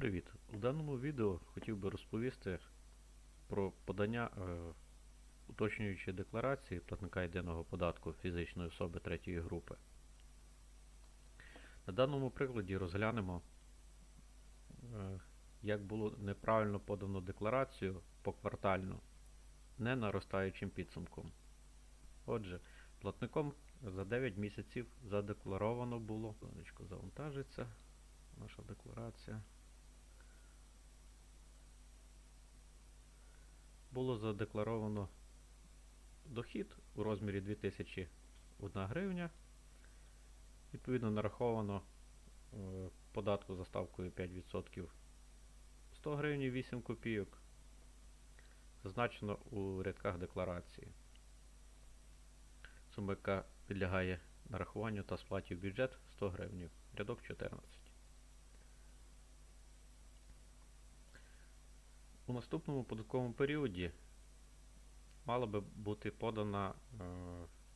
Привіт! У даному відео хотів би розповісти про подання е, уточнюючої декларації платника єдиного податку фізичної особи третьої групи. На даному прикладі розглянемо, е, як було неправильно подано декларацію поквартально, не наростаючим підсумком. Отже, платником за 9 місяців задекларовано було, завантажиться наша декларація. Було задекларовано дохід у розмірі 2001 гривня. Відповідно, нараховано е, податку за ставкою 5% 100 гривень 8 копійок. Зазначено у рядках декларації. Сума, яка підлягає нарахуванню та сплаті в бюджет 100 гривень. Рядок 14. У наступному податковому періоді мала би бути подана е,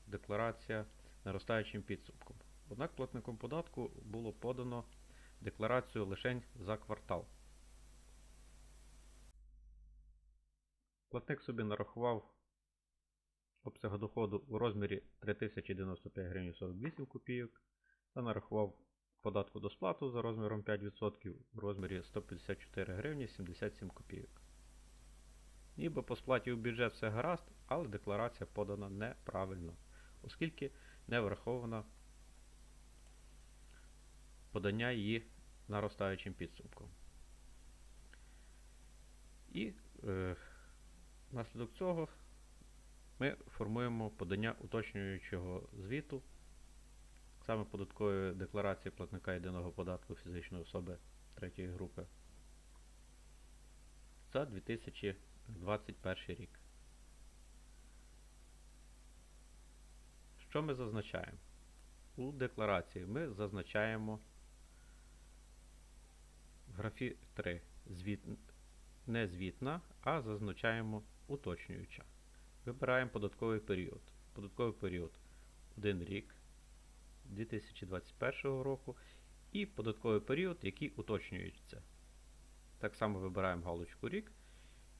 декларація наростаючим підсумком. Однак платником податку було подано декларацію лише за квартал. Платник собі нарахував обсяг доходу у розмірі 3095 гривень 48 копійок та нарахував податку до сплату за розміром 5% у розмірі 154 гривні 77 копійок. Ніби по сплаті у бюджет все гаразд, але декларація подана неправильно, оскільки не враховано подання її наростаючим підсумком. І е, внаслідок цього ми формуємо подання уточнюючого звіту, саме податкової декларації платника єдиного податку фізичної особи третьої групи за 2021 рік. Що ми зазначаємо? У декларації ми зазначаємо в графі 3 звіт, не звітна, а зазначаємо уточнююча. Вибираємо податковий період. Податковий період 1 рік 2021 року і податковий період, який уточнюється. Так само вибираємо галочку рік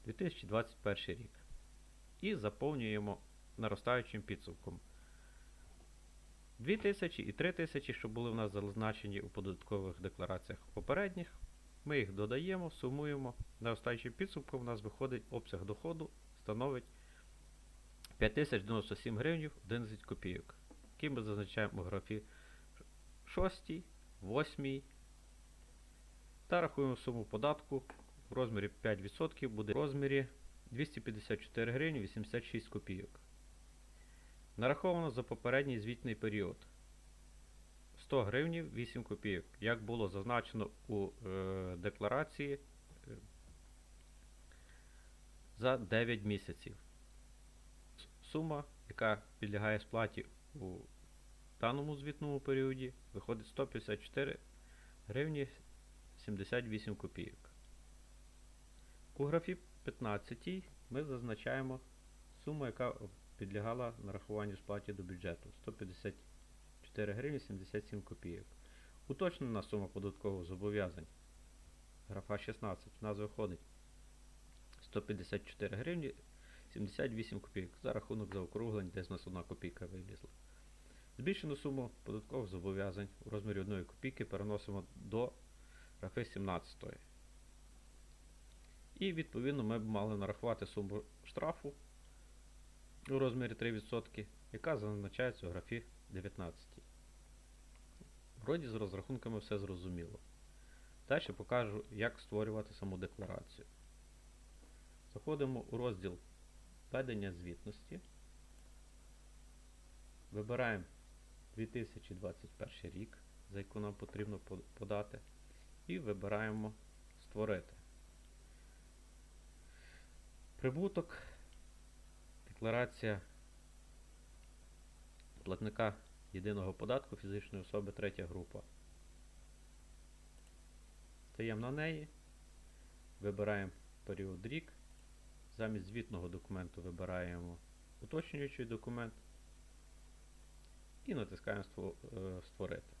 2021 рік. І заповнюємо наростаючим підсумком. 2000 і 3000, що були в нас зазначені у податкових деклараціях попередніх. Ми їх додаємо, сумуємо. Наростаючим підсумком у нас виходить обсяг доходу, становить 5097 гривень 11 копійок, який ми зазначаємо у графі 6, 8 та рахуємо суму податку в розмірі 5% буде в розмірі 254 гривні 86 копійок. Нараховано за попередній звітний період 100 гривень 8 копійок, як було зазначено у е, декларації е, за 9 місяців. Сума, яка підлягає сплаті у даному звітному періоді, виходить 154 гривні 78 копійок. У графі 15 ми зазначаємо суму, яка підлягала нарахуванню сплаті до бюджету 154 гривні 77 копійок. Уточнена сума податкових зобов'язань. Графа 16 у нас виходить 154 гривні 78 копійок. За рахунок заокруглень десь у нас 1 копійка вилізла. Збільшену суму податкових зобов'язань у розмірі 1 копійки переносимо до графи 17. І відповідно ми б мали нарахувати суму штрафу у розмірі 3%, яка зазначається у графі 19. Вроді з розрахунками все зрозуміло. Далі покажу, як створювати саму декларацію. Заходимо у розділ Ведення звітності. Вибираємо 2021 рік, за яку нам потрібно подати, і вибираємо Створити. Прибуток, декларація платника єдиного податку фізичної особи третя група. Стаємо на неї, вибираємо період рік. Замість звітного документу вибираємо уточнюючий документ і натискаємо Створити.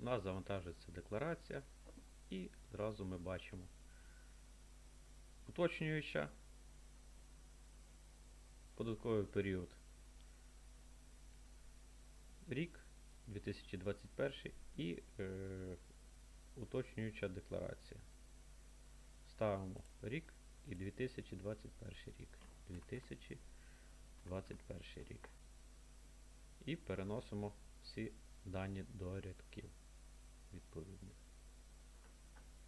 У нас завантажується декларація і зразу ми бачимо уточнююча податковий період рік 2021 і е, уточнююча декларація. Ставимо рік і 2021 рік. 2021 рік. І переносимо всі дані до рядків відповідних.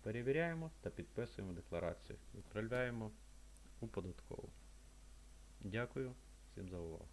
Перевіряємо та підписуємо декларацію. Відправляємо у податкову. Дякую всім за увагу.